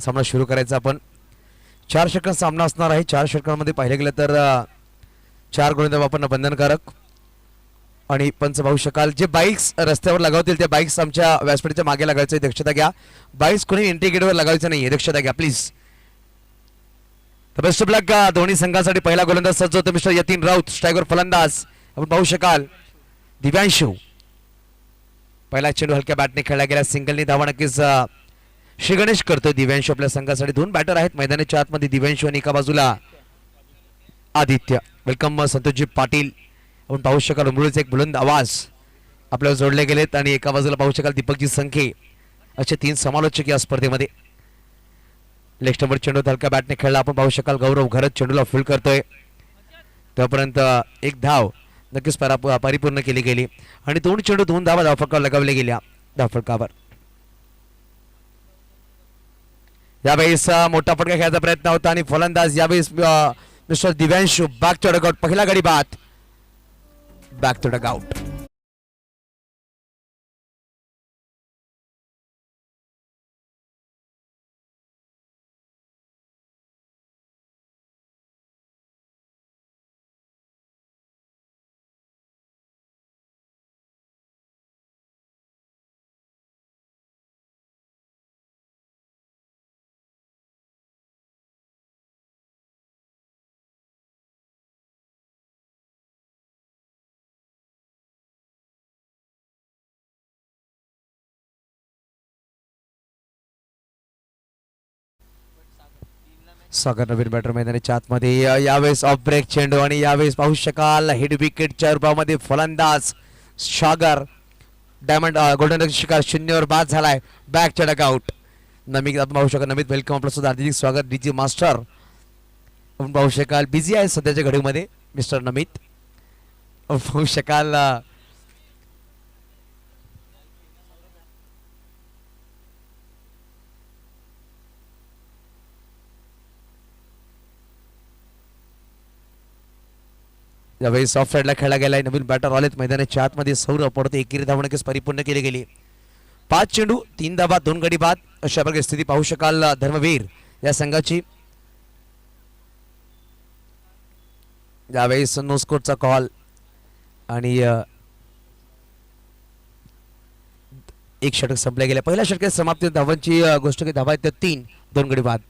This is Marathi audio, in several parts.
सामना सुरू करायचा आपण. चार षटकांचा सामना असणार आहे. चार षटकांमध्ये पाहिलं गेलं तर चार गुण वापरणं बंधनकारक. आणि पंच पाहू शकाल. जे बाईक्स रस्त्यावर लगावतील त्या बाईक्स आमच्या व्यासपीठाच्या मागे लागायचं आहे. दक्षता घ्या. बाईक्स कोणी एंट्री गेटवर लागायचं नाही दक्षता घ्या प्लीज तर बेस्ट ऑफ लक दोन्ही संघासाठी पहिला गोलंदाज सज्ज होतो मिस्टर यतीन राऊत स्ट्रायगर फलंदाज. आपण पाहू शकाल. दिव्यांशू. पहिला चेंडू हलक्या बॅटने खेळला गेला. सिंगलनी धावा नक्कीच श्री गणेश करतोय दिव्यांशू आपल्या संघासाठी. दोन बॅटर आहेत मैदानाच्या आतमध्ये दिव्यांशू आणि एका बाजूला आदित्य. वेलकम संतोषजी पाटील. आपण पाहू शकाल उमरूळचे एक बुलंद आवाज आपल्याला जोडले गेलेत आणि एका बाजूला पाहू शकाल दीपकजी संखे. असे तीन समालोचक या स्पर्धेमध्ये. लेफ्ट नंबर चेंडू हलक्या बॅटने खेळला. आपण पाहू शकाल गौरव घरत चेंडूला फुल करतोय. तोपर्यंत एक धाव नक्कीच परा- परिपूर्ण केली गेली. आणि दोन चेंडू दोन धावा धावफलकावर लगावल्या गेल्या. धावफलकावर यावेळेस मोठा फटका खेळायचा प्रयत्न होता आणि फलंदाज यावेळेस mister Divyanshu back to dugout पहिला गडी बाद. बॅक टू डगआउट सागर नवीन बॅटर मैदानाच्या आतमध्ये यावेळेस ऑफ ब्रेक चेंडू आणि यावेळेस पाहू शकाल हिट विकेटच्या रूपामध्ये फलंदाज सागर. डायमंड गोल्डन शिकार शून्यवर बाद झालाय. बॅक डक आउट नमित आपण पाहू शकाल नमित वेलकम आपलं सुद्धा. हार्दिक स्वागत डीजी मास्टर आपण पाहू शकाल बिझी आहे सध्याच्या घडीमध्ये मिस्टर नमित. पाहू शकाल यावेळी सॉफ्ट साईडला खेळला गेलाय. नवीन बॅटर आलेत. मैदानाच्या आतमध्ये सौर पडतो एकेरी धावणकीस परिपूर्ण केली गेली. पाच चेंडू तीन धाबा दोन गडी बाद. अशा प्रकारे स्थिती पाहू शकाल धर्मवीर. या संघाची यावेळेस नोस्कोटचा कॉल आणि एक षटक संपल्या गेल्या. पहिल्या षटकात समाप्ती. धावांची गोष्ट धावा आहेत त्या तीन दोन गडी बाद.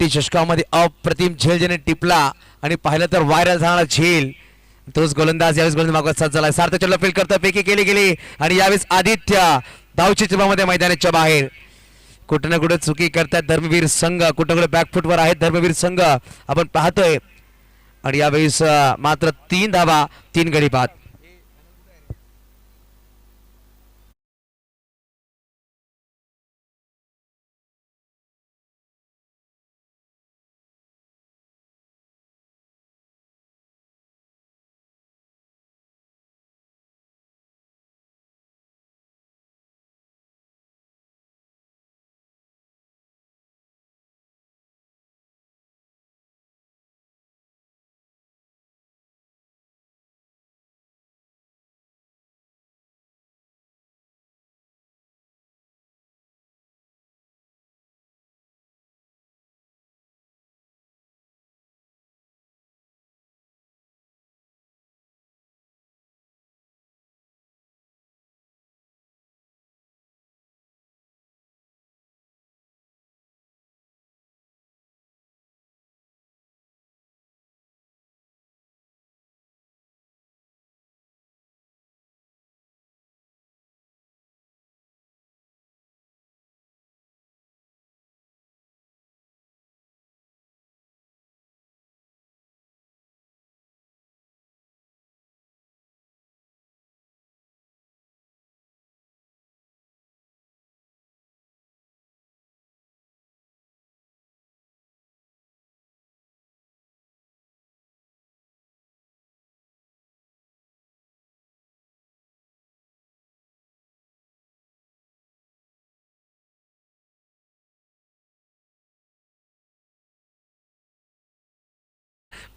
टी चषकामध्ये अप्रतिम झेल ज्याने टिपला आणि पाहिलं तर व्हायरल झाला झेल. तोच गोलंदाज यावेळेस गोलंदाज मागवत साथ झाला. सार्थ चल फील करतो पैकी केली गेली आणि यावेळेस आदित्य धावची चिपामध्ये मैदानाच्या बाहेर. कुठं ना कुठं चुकी करतात धर्मवीर संघ. कुठं कुठं बॅकफुटवर आहेत धर्मवीर संघ. आपण पाहतोय. आणि यावेळेस मात्र तीन धावा तीन गडी बाद.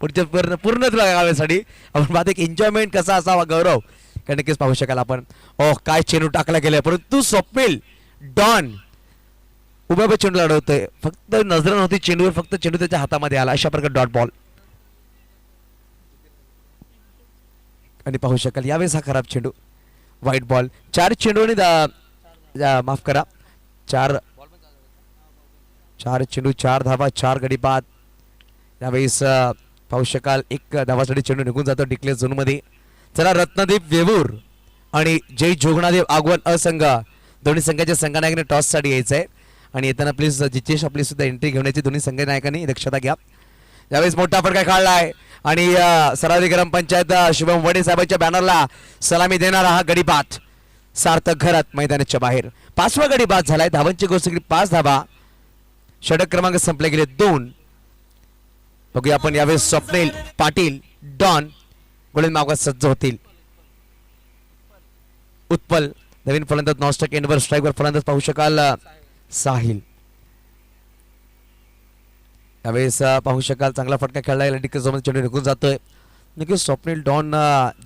पुढच्या पूर्ण पूर्ण गाव्यासाठी आपण पाहतो एक एन्जॉयमेंट कसा असावा गौरव. काय नक्कीच पाहू शकाल आपण. ओह काय चेंडू टाकला गेलाय. परंतु स्वप्नील डॉन. उभ्या उभ्या चेंडू लढवतोय फक्त नजर नव्हती चेंडूवर फक्त चेंडू त्याच्या हातामध्ये आला. अशा प्रकारे डॉट बॉल. आणि पाहू शकाल यावेळेस हा खराब चेंडू. White ball. चार चेंडू आणि माफ करा. चार चार चेंडू चार धावा चार गडी बाद. यावेळेस पाहू शकाल. एक धावासाठी चेंडू निघून जातो डिक्लेअर झोनमध्ये चला रत्नदीप वेवूर आणि जय जोगणादेव आगवण असंघ. दोन्ही संघाच्या संघनायकाने टॉससाठी यायचं आहे आणि येताना प्लीज जितेश आपली सुद्धा एंट्री घेऊन दोन्ही संघनायकांनी दक्षता घ्या. यावेळेस मोठा फटका आहे आणि अ, सरादी ग्रामपंचायत शुभम वडे साहेबांच्या बॅनरला सलामी देणारा हा गडीबात सार्थक घरात मैदानाच्या बाहेर. पाचवा गडी बाद झालाय. धावांची गोष्ट पाच धावा. षटक क्रमांक संपले गेले दोन. बघूया आपण यावेळेस स्वप्नील पाटील डॉन गोलंदाज मागास सज्ज होतील. उत्पल नवीन फलंदाज नॉस्टक एंडवर स्ट्राईकवर फलंदाज पाहू शकाल साहिल. यावेळेस पाहू शकाल चांगला फटका खेळला गेला डिक्क चेंडू निघून जातोय. नक्कीच स्वप्नील डॉन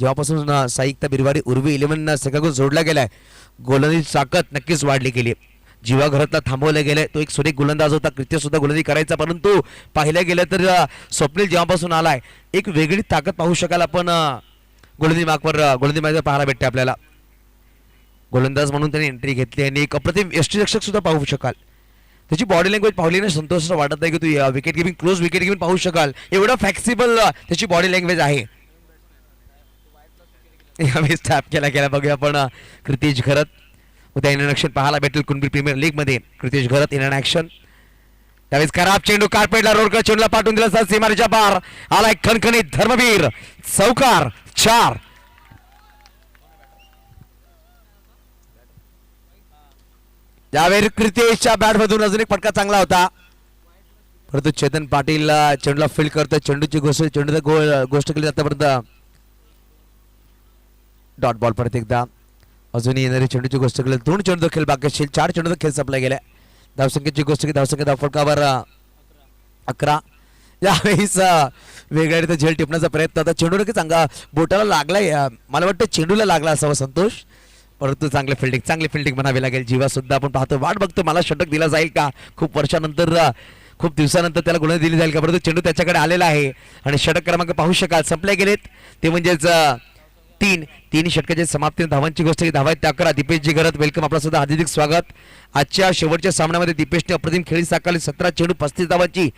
जेव्हापासून अ, साईकता बिरवारी उर्वी इलेव्हन सेकागून जोडला गेलाय गोलंदाजी ताकद नक्कीच वाढली गेली. जीवाघरातला थांबवलं गेलंय. तो एक सुरेख गोलंदाज होता. कृत्य सुद्धा गोलंदाजी करायचा. परंतु पाहिलं गेलं तर स्वप्नील जेव्हापासून आलाय एक वेगळी ताकद पाहू शकाल आपण गोलंदी मागवर गोलंदी मागवर पाहायला भेटते आपल्याला. गोलंदाज म्हणून त्यांनी एंट्री घेतली आणि एक अप्रतिम यष्टीरक्षक सुद्धा पाहू शकाल. त्याची बॉडी लँग्वेज पाहिली ना संतोष असं वाटत नाही की तू wicket giving close wicket giving पाहू शकाल. एवढं फ्लेक्सिबल त्याची बॉडी लँग्वेज आहे. यावेळेस टॅप केला गेला बघूया आपण कृतीश घरत. उद्या इन ॲक्शन पाहायला भेटेल कुणबी प्रीमियर लीगमध्ये. कृतेश घरत इन ॲक्शन त्यावेळेस खराब चेंडू कार्पेटला रोडकर चेंडूला पाठवून दिला असता सीमारेच्या पार आलाय खणखणीत धर्मवीर. चौकार चार. त्यावेळी कृतेशच्या बॅट मधून अजून एक फटका चांगला होता. परंतु चेतन पाटील चेंडूला फील्ड करतो चेंडूची गोष्ट चेंडूचा गो- गोष्ट केली आतापर्यंत डॉट बॉल परत एकदा. अजूनही येणारी चेंडूची गोष्ट केली. दोन चेंडू खेळ बाकी चार चेंडू खेळ संपला गेलाय. धावसंख्येची गोष्ट केली. धावसंख्या धावफटकावर अकरा. यावेळेस वेगळ्या रीती झेल टिपण्याचा प्रयत्न आता चेंडू नक्की चांगला बोटाला लागलाय मला वाटतं चेंडूला लागला असावा संतोष. परंतु चांगले फिल्डिंग चांगली फिल्डिंग म्हणावी लागेल. जीवा सुद्धा आपण पाहतो. वाट बघतो मला षटक दिला जाईल का? खूप वर्षानंतर खूप दिवसानंतर त्याला गुन्हे दिली जाईल का? परंतु चेंडू त्याच्याकडे आलेला आहे. आणि षटक क्रमांक पाहू शकाल. संपले गेलेत. ते म्हणजेच तीन तीन षटकाच्या समाप्ती धावांची गोष्ट ही धावा आहेत अकरा. दीपेशजी घरत वेलकम आपला सुद्धा. हार्दिक स्वागत. आजच्या शेवटच्या सामन्यामध्ये दीपेशने अप्रतिम खेळी साकारली. सतरा चेंडू पस्तीस धावांची.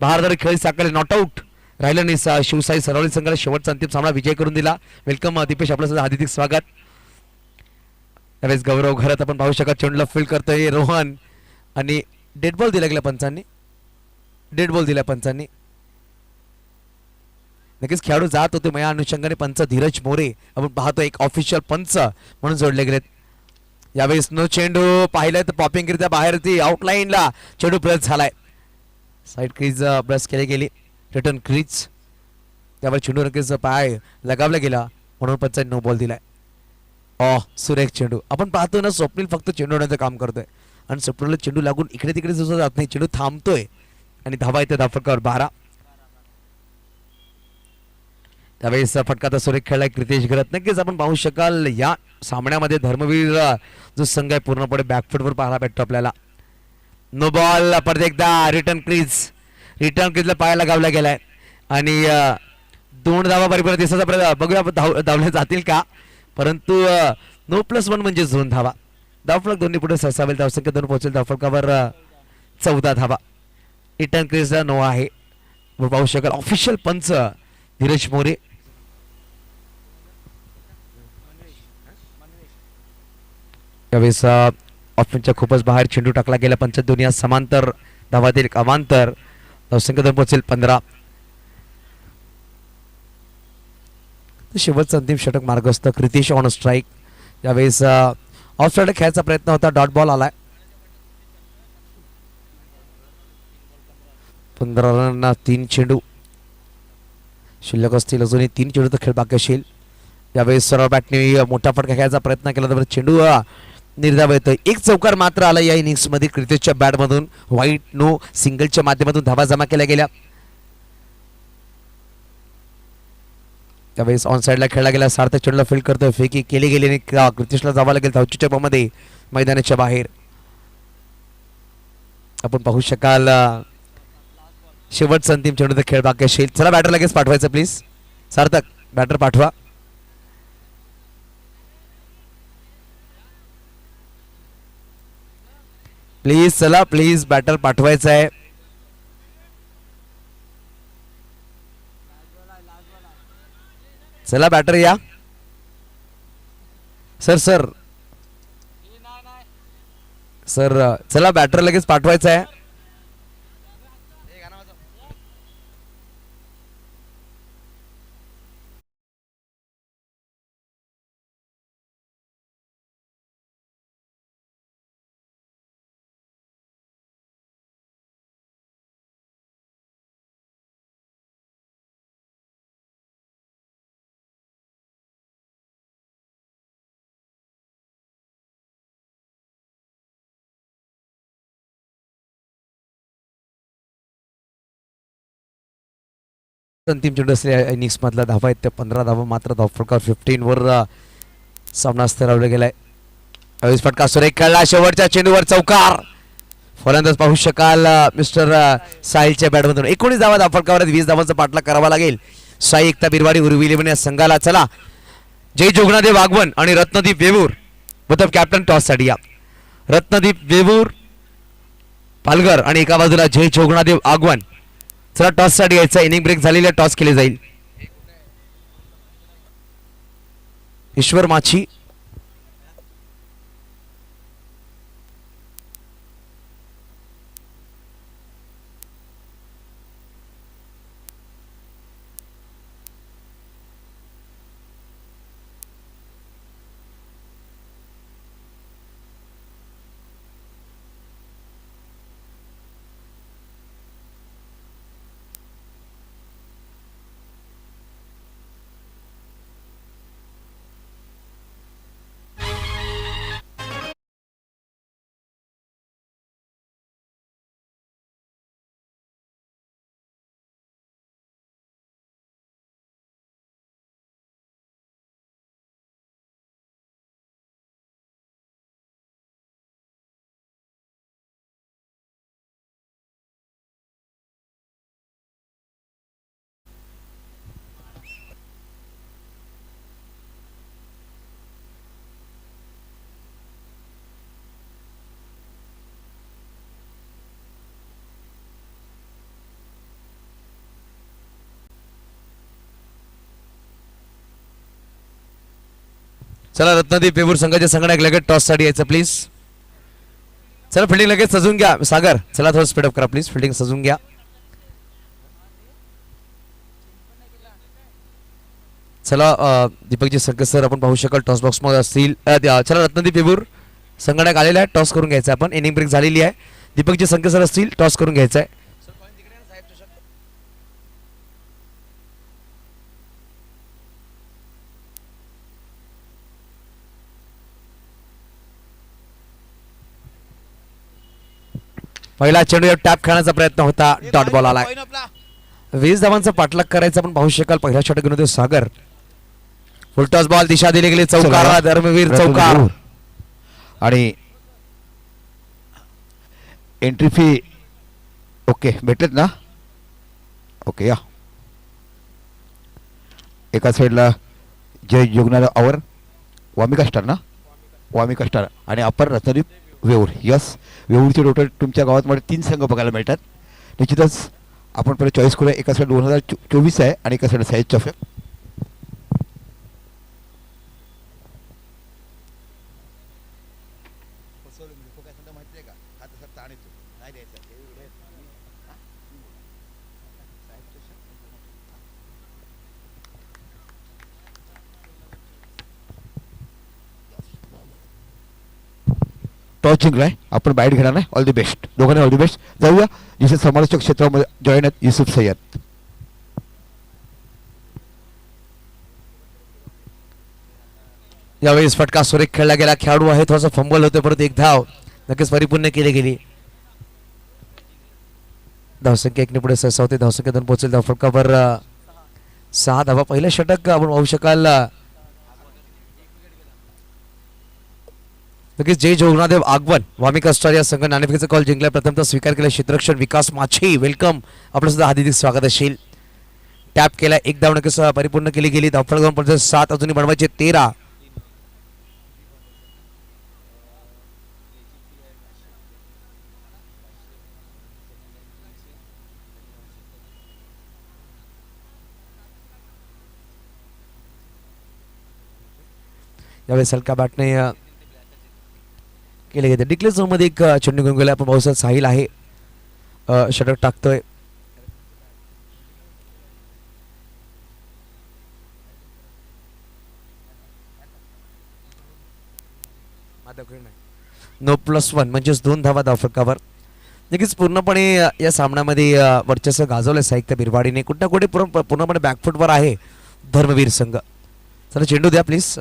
बहारदारी खेळी साकारली. नॉट आऊट राहिलं नाही सा- शिवसाई सरवली संघाला शेवटचा अंतिम सामना. विजय करून दिला. वेलकम दीपेश. आपला सुद्धा हार्दिक स्वागत. त्यावेळेस गौरव घरात आपण पाहू शकत. चेंडूला फील्ड करतोय रोहन. आणि डेड बॉल दिला गेला पंचांनी. डेड बॉल दिला पंचांनी. नक्कीच खेळाडू जात होते. मया अनुषंगाने पंच धीरज मोरे आपण पाहतो एक ऑफिशियल पंच म्हणून जोडले गेलेत. यावेळेस नो चेंडू पाहिलंय तर पॉपिंग करिता बाहेर ती आउटलाईनला चेंडू ब्रश झालाय. साईड क्रीज ब्रश केली गेली. रिटर्न क्रीज त्यावर चेंडू नक्कीच पाय लगावला गेला. म्हणून पंचाने नो बॉल दिलाय. ऑ सुरेख चेंडू. आपण पाहतो ना स्वप्नील फक्त चेंडू होण्याचं काम करतोय. आणि स्वप्नीलला चेंडू लागून इकडे तिकडे सुद्धा जात नाही. चेंडू थांबतोय. आणि धावा येते धाफटकावर बारा. त्यावेळेस फटका तर सुरेख खेळलाय कृतेश घरत नक्कीच आपण पाहू शकाल या सामन्यामध्ये धर्मवीर जो संघ आहे पूर्णपणे बॅकफुटवर पाहायला भेटतो आपल्याला. नो बॉल परत एकदा रिटर्न क्रीज रिटर्न क्रीजला पायाला गावला गेलाय. आणि दोन धावा परिपूर्ण दिसायचा प्रयत्न. बघूया धाव धावल्या जातील का? परंतु नो प्लस वन म्हणजे दोन धावा. धावफलक दोन्ही पुढे सरसावेल. धावसंख्या दोन पोहोचेल. धावफलकावर चौदा धावा. रिटर्न क्रीजला नो आहे. पाहू शकाल. ऑफिशियल पंच धीरज मोरे. यावेळेस ऑफिसच्या खूपच बाहेर चेंडू टाकला गेला. पंच दुनिया समांतर धावातील अवांतर अमांतर धावसंख्या पोहोचेल पंधरा. शेवटचा अंतिम षटक मार्गस्थ कृतीश ऑन स्ट्राईक यावेळेस ऑफ स्ट्राईक खेळायचा प्रयत्न होता. डॉट बॉल आलाय. पंधरा रन तीन चेंडू. शिल्लक असतील. अजूनही तीन चेंडू तर खेळ बाकी असेल. यावेळेस सरळ बॅटने मोठा फटका खेळायचा प्रयत्न केला तर चेंडू अ, निर्धाव येतोय. एक चौकार मात्र आला या इनिंग्समध्ये क्रिकेटच्या बॅटमधून. व्हाईट नो सिंगलच्या माध्यमातून धावा जमा केल्या गेल्या. त्यावेळेस ऑन साईडला खेळला गेला. सार्थक चेंडूला फील्ड करतोय. फेकी केली गेली आणि का- कृतीशला जावं लागेल. धावचीच्या मध्ये मैदानाच्या बाहेर. आपण पाहू शकाल शेवटचा अंतिम चेंडूचा खेळ बाकी असेल. चला बॅटर लगेच पाठवायचं प्लीज सार्थक बॅटर पाठवा. प्लीज चला प्लीज बॅटर पाठवायचं आहे. चला बॅटर या. सर सर सर चला बॅटर लगेच पाठवायचं आहे. अंतिम चेंडू असलेल्या इनिंग्स मधला धावा आहेत. त्या पंधरा धावा मात्र धावफटका फिफ्टीन वर सामना स्थरावला गेलाय. अवीस फटका सुरेख खेळला. शेवटच्या चेंडूवर चौकार. फलंदाज पाहू शकाल मिस्टर साहिलच्या बॅटमधून. एकोणीस धावा धावफटकावर वीस धावांचा पाठलाग करावा लागेल. साई एकता बिरवाडी उर्विली या संघाला चला. जय जोगनादेव वागवण आणि रत्नदीप वेवूर. मतलब कॅप्टन टॉससाठी या. रत्नदीप वेवूर पालघर आणि एका बाजूला जय जोगनादेव आगवण चला टॉससाठी यायचा. इनिंग ब्रेक झालेला टॉस केले जाईल. ईश्वर माची. चला रत्नदीप पेपूर संघाच्या संगणक लगेच टॉससाठी यायचं प्लीज चला फिल्डिंग लगेच सजून घ्या. सागर चला थोडं स्पीडअप करा प्लीज फिल्डिंग सजून घ्या. चला दीपकजी संकेत सर आपण पाहू शकाल टॉस बॉक्समध्ये असतील. चला रत्नदीप पेपूर संगणक आलेला आहे टॉस करून घ्यायचा आपण. इनिंग ब्रेक झालेली आहे. दीपकजी संकेत सर असतील टॉस करून घ्यायचा आहे. पहिला चेंडू टॅप खेळण्याचा प्रयत्न होता. डॉट बॉल आला वीस धावांचा पाठलाग करायचा आपण पाहू शकाल पहिल्या षटक होते सागर. फुलटॉस बॉल दिशा दिली गेली चौकार चला. धर्मवीर चौकार. आणि एंट्री फी ओके भेटलेत ना? ओके या. एका साईडला जय जोगनाथ आवर वामिका स्टार ना? वामिका स्टार. आणि अपर रत्नदीप वेऊर. यस वेऊरचे टोटल तुमच्या गावात तीन संघ बघायला मिळतात. निश्चितच आपण पहिले चॉईस करूया. एका साईड दोन हजार चो चोवीस आहे आणि एका साईड साईज चॉफे टॉस जिंकलाय आपण बाईट घेणार नाही. ऑल दी बेस्ट दोघांना ऑल द बेस्ट जाऊया. जिथे समालोचक क्षेत्रामध्ये जॉईन आहेत युसुफ सय्यद यावेळेस फटका सुरेख खेळला गेला. खेळाडू आहे थोडासा फंबल होते परत एक धाव. नक्कीच परिपूर्ण केली गेली. धावसंख्या एकने पुढे सहसा होते धावसंख्या दोन पोहोचेल. धाव फटकावर सहा धावा. पहिलं षटक आपण पाहू शकाल नक्कीच जय जोगनादेव आगवन वामिक स्टार या संघ नाणेफेकीचा कॉल जिंकल्या प्रथमतः स्वीकार केला क्षेत्रक्षण विकास माछी वेलकम आपलं सुद्धा हार्दिक स्वागत असेल. टॅप केला. एक धाव परिपूर्ण केली गेली. धावफळ दोन सात. अजूनही बनवायचे तेरा. यावेळेस हलका बॅटने केले गेले. डिक्लेअर झोनमध्ये एक चेंडू घेऊन गेला आपण पावसात साहिल आहे. षटक टाकतोय. नो प्लस वन म्हणजेच दोन धावा धावफटकावर. नक्कीच पूर्णपणे या सामन्यामध्ये वर्चस्व गाजवलं साहित्य बिरवाडीने. कुठं कुठे पूर्ण पूर्णपणे बॅकफुटवर आहे धर्मवीर संघ. चला चेंडू द्या प्लीज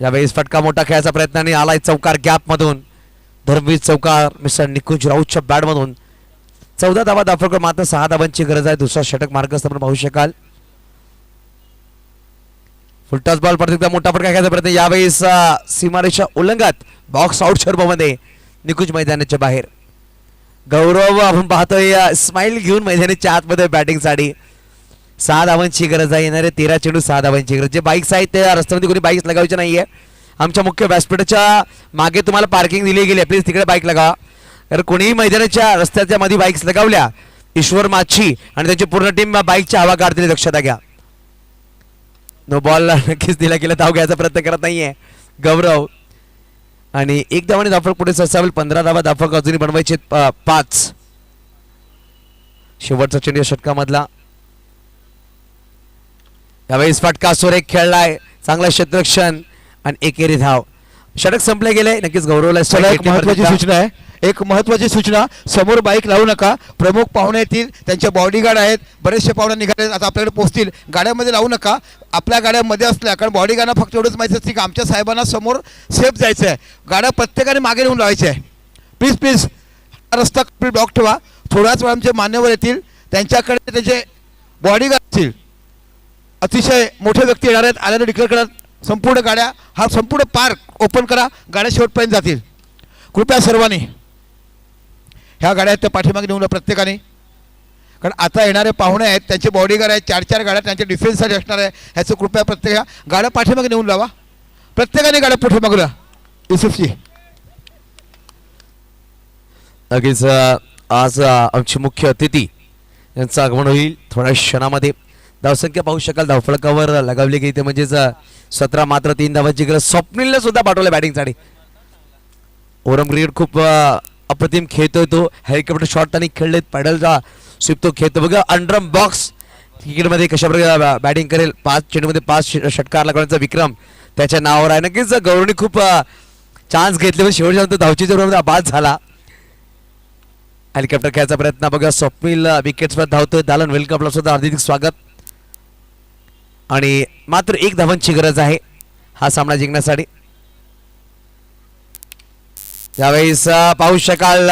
यावेळेस फटका मोठा खेळायचा प्रयत्न आणि आलाय चौकार गॅप मधून. धर्मवीर चौकार मिस्टर निकुंज राऊतच्या बॅट मधून. चौदा धावा दाफळकर मात्र सहा धावांची गरज आहे. दुसरा षटक मार्गस्थ आपण पाहू शकाल. फुलटॉस बॉल परत एकदा मोठा फटका खेळायचा प्रयत्न. यावेळेस सीमारेषा उल्लंघात बॉक्स आउट स्वरूपामध्ये निकुंज मैदानाच्या बाहेर. गौरव आपण पाहतोय स्माइल घेऊन मैदानाच्या आतमध्ये बॅटिंगसाठी सहा धावांची गरज आहे येणारे तेरा चेंडू सहा धावांची गरज. जे बाईक्स आहेत त्या रस्त्यामध्ये कोणी बाईक्स लगावायचे नाहीये. आमच्या मुख्य व्यासपीठाच्या मागे तुम्हाला पार्किंग दिली गेली प्लीज तिकडे बाईक लगावा तर कोणीही मैदानाच्या रस्त्याच्या मध्ये बाईक्स लगावल्या ईश्वर माछी आणि त्यांची पूर्ण टीम बाईकच्या हवा काढतील दक्षता घ्या. नो बॉलला नक्कीच दिला गेला धाव घ्यायचा प्रयत्न करत नाहीये. गौरव. आणि एक धावाने धाफक पुढे सरसावेल पंधरा धावा धाफक अजूनही बनवायचे पाच. शेवटचा चेंडू षटकामधला. यावेळेस फटका सुरेख खेळलाय चांगला क्षेत्ररक्षण आणि एकेरी धाव. षटक संपले गेले नक्कीच गौरवला एक महत्वाची सूचना आहे. एक महत्वाची सूचना समोर बाईक लावू नका. प्रमुख पाहुणे येतील त्यांचे बॉडीगार्ड आहेत. बरेचसे पाहुणे निघाले आहेत, आता आपल्याकडे पोहोचतील. गाड्यामध्ये लावू नका. आपल्या गाड्यामध्ये असल्या कारण बॉडीगार्डना फक्त एवढंच माहिती असते की आमच्या साहेबांना समोर सेफ जायचं आहे. गाड्या प्रत्येकाने मागे नेऊन लावायच्या आहे. प्लीज प्लीज हा रस्ता ब्लॉक ठेवा. थोड्याच वेळा आमचे मान्यवर येतील त्यांच्याकडे त्याचे बॉडीगार्ड असतील अतिशय मोठे व्यक्ती येणार आहेत. आल्याने डिक्लेअर करा संपूर्ण गाड्या हा संपूर्ण पार्क ओपन करा. गाड्या शेवटपर्यंत जातील. कृपया सर्वांनी ह्या गाड्या आहेत त्या पाठीमागे नेऊन प्रत्येकाने. कारण आता येणारे पाहुणे आहेत त्यांचे बॉडीगार्ड आहेत चार चार गाड्या त्यांच्या डिफेन्ससाठी असणार आहे. ह्याचं कृपया प्रत्येक ह्या गाड्या पाठीमागे नेऊन लावा. प्रत्येकाने गाड्या पुढे लावा. युसुफजी नक्कीच आज आमची मुख्य अतिथी यांचं आगमन होईल. थोड्या क्षणामध्ये धावसंख्या पाहू शकाल. धावफळकावर लगावली गेली ते म्हणजेच सतरा मात्र तीन धावांची गरज स्वप्नीलला सुद्धा पाठवलं बॅटिंगसाठी ओरम क्रिकेट खूप अप्रतिम खेळतोय तो. हेलिकॉप्टर शॉट त्यांनी खेळलेत. पॅडलचा स्विप तो खेळतो. बघा अंडरम बॉक्स क्रिकेटमध्ये कशाप्रकारे बॅटिंग करेल? पाच चेंडूमध्ये पाच षटकार लागण्याचा विक्रम त्याच्या नावावर आहे. नक्कीच गौरवने खूप चान्स घेतले. पण शेवटच्या धावचीच्या बरोबर बाद झाला. हेलिकॉप्टर खेळायचा प्रयत्न. बघा स्वप्नील विकेट्सवर धावतोय. दालन वेलकम आपलं सुद्धा हार्दिक स्वागत. आणि मात्र एक धावांची गरज आहे. हा सामना जिंकण्यासाठी. यावेळेस पाहू शकाल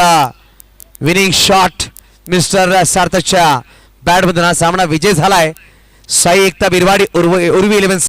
विनिंग शॉट मिस्टर सार्थकच्या बॅटमधून हा सामना विजय झालाय. साई एकता बिरवाडी उर्व उर्वी इलेव्हन